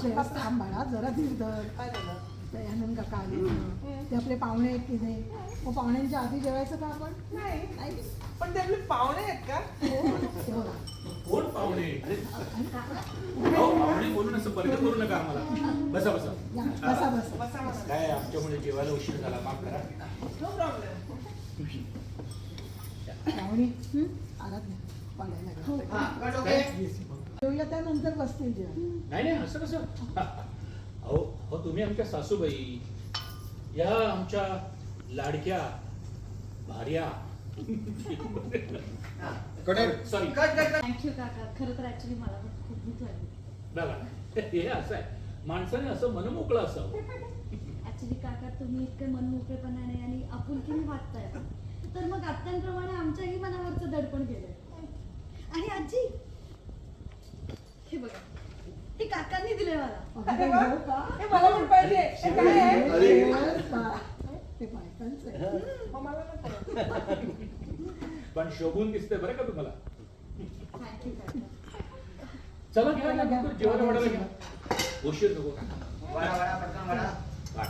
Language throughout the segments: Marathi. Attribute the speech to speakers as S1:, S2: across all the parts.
S1: श्रेयस थांब बाळा जरा धीर धर.
S2: काय झालं
S1: दयानंद काका आले? ते आपले पाहुणे आहेत तिथे. मग पाहुण्यांच्या आधी जेवायचं का आपण?
S2: नाही.
S1: नाही?
S2: पण ते आपले पाहुणे आहेत का.
S3: कोण पाहुणे? अहो, करू नका आम्हाला. बसा बसा.
S1: या, बसा बसा.
S2: बसा बसा.
S3: काय आमच्यामुळे जेवायला उशीर झाला? माफ करा.
S2: नो प्रॉब्लेम
S1: पाहुणे नाही
S4: हो. ओके.
S1: जेवूया त्यानंतर बसतील जेवण.
S3: नाही नाही असं कसं? अहो हो तुम्ही आमच्या सासूबाई या आमच्या लाडक्या भार्या.
S4: हा.
S3: सॉरी
S5: थँक्यू काका. खरं तर ऍक्च्युली मला पण खूप भूक लागली.
S3: बघा हे असं आहे. माणसाने असं मनमोकळं असावं.
S5: ऍक्च्युली काका तुम्ही इतके मनमोकळेपणाने आणि आपुलकीने वागताय. तर मग आत्यांप्रमाणे आमच्याही मनावरचं दडपण गेलंय. आणि आजी बघा हे काकांनी दिले मला
S2: अरे वा. हे मला पण पाहिजे हे काय आहे?
S1: Yes, बा. ते बायकांचं आहे.
S2: मग मला नको.
S3: पण शोभून दिसतंय बरं का तुम्हाला
S5: काका
S3: चला घ्या घ्या, लवकर जेवण वाढायला घ्या उशीर नको
S4: वडा वडा पटकन वडा
S3: वाढ.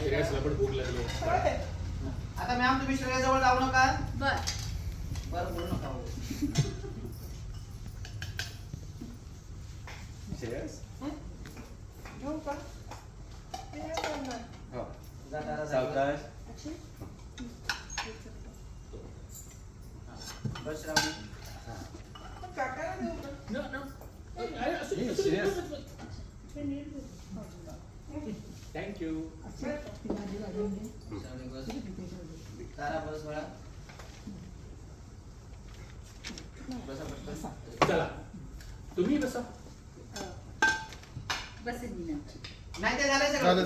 S3: श्रेयसला पण भूक लागली
S2: ते.
S4: आता मॅम तुम्ही श्रेयाजवळ जाऊ नका
S5: बर
S4: बरं बोलू नका हो.
S2: घेऊ का ते नाही करणार.
S4: जा दादा जा. बस राहू
S2: पण काकाला देऊ का
S3: न- न- अरे, असं-
S6: हे, श्रेयस.
S2: ते नीट देऊ.
S3: थँक्यू
S4: बस. तारा बस वडा बसा पटकन
S1: बसा.
S3: चला तुम्ही बसा
S4: नाही ते
S6: झालं,
S4: सगळं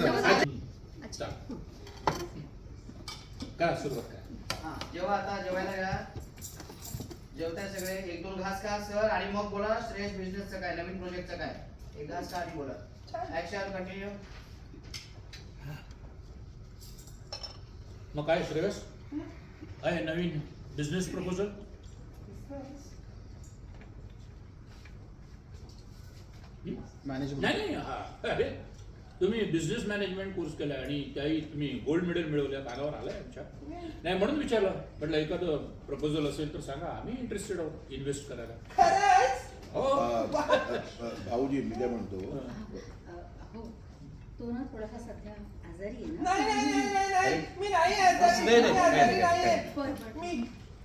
S3: सुरुवात काय
S4: हा जेव्हा आता जेवायला घ्या जेवताय सगळे एक दोन घास खा सर आणि मग बोला श्रेयस बिझनेसचं काय नवीन प्रोजेक्टचं काय? एक घास खा आणि बोला. ऍक्शन कंटिन्यू
S3: मग काय श्रेयस? आहे नवीन बिझनेस प्रपोजल
S6: मॅनेजमेंट
S3: नाही नाही हा अरे तुम्ही बिझनेस मॅनेजमेंट कोर्स केला आणि त्याही तुम्ही गोल्ड मेडल मिळवल्या कानावर आलाय आमच्या. नाही म्हणून विचारलं म्हटलं एखादं प्रपोजल असेल तर सांगा आम्ही इंटरेस्टेड आहोत इन्व्हेस्ट करायला.
S2: खरंच?
S3: हो.
S6: भाऊजी मी काय म्हणतो?
S5: तो ना थोडासा सध्या आजारी आहे
S2: नाही नाही नाही नाही नाही. मी नाही आजारी
S6: नाही,
S2: मी
S6: नाही,
S2: आजारी
S6: नाही,
S2: नाही. आहे.
S5: बरं, बरं.
S2: मी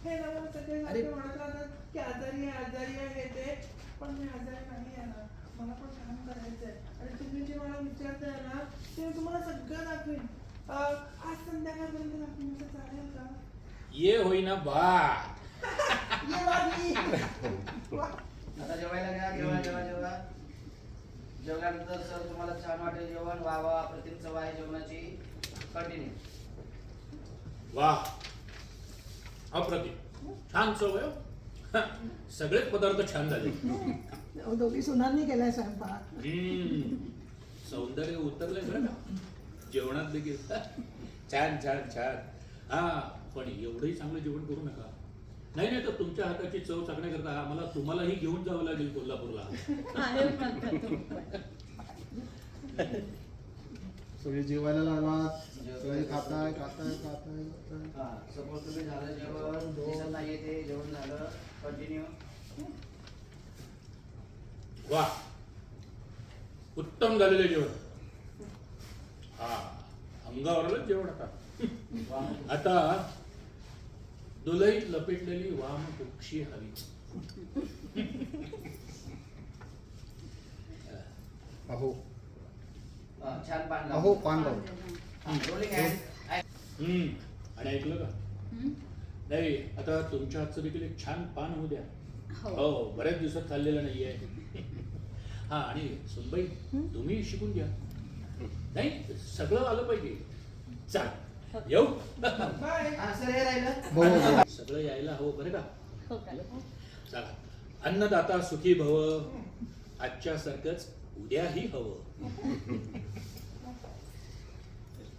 S2: हे ना मला सगळे लोकं म्हणत राहतात की आजारी आहे आजारी आहे हे ते. पण मी आजारी नाही आहे ना. मला पण काम आणि तुम्ही जे मला विचारताय ना ते मी तुम्हाला सगळं दाखवेन. अं, आज संध्याकाळपर्यंत दाखवेन असं चालेल का?
S3: ये होईना बा
S2: ये बाबी. वा.
S4: आता जेवायला घ्या जेवा जेवा जेवा. जेवल्यानंतर सर तुम्हाला छान वाटेल जेवण. वा वा अप्रतिम चव आहे जेवणाची. कंटिन्यू
S3: वा. अप्रतिम. छान चव आहे हो. सगळेच पदार्थ छान झाले.
S1: दोघी सुनांनी केलाय स्वयंपाक.
S3: सौंदर्य उतरलंय बरं का. जेवणात देखील. छान छान छान. हा पण एवढंही चांगलं जेवण करू नका. नाही नाही तर तुमच्या हाताची चव चाकण्याकरता आम्हाला तुम्हालाही घेऊन जावं लागेल कोल्हापूरला.
S6: सगळे जेवायला लागला सगळे खाताय खाताय खाताय खाताय.
S4: हा सपोज तुम्ही झालं जेवण दिसत नाहीये ते जेवण झालं कंटिन्यू
S3: वा. उत्तम झालेलं जेवण. हा अंगावरच जेवण आता. आता दुलईत लपेटलेली वाम कुक्षी हवी.
S6: अहो.
S4: छान पान
S6: अहो पान लाव
S4: रोलिंग हँड
S3: हम्म. आणि ऐकलं का?
S5: हं?
S3: नाही आता तुमच्या हातचं देखील एक छान पान होऊ द्या.
S5: हो.
S3: हो बऱ्याच दिवसात खाल्लेलं नाहीये. हा आणि सुनबाई तुम्ही शिकून घ्या. नाही सगळं आलं पाहिजे. चाल येऊ.
S2: बाय.
S4: हा सर हे
S3: सगळं यायला हवं बरं का?
S5: हो
S3: चला. अन्नदाता सुखी भव. आजच्या सारखंच उद्याही हवं.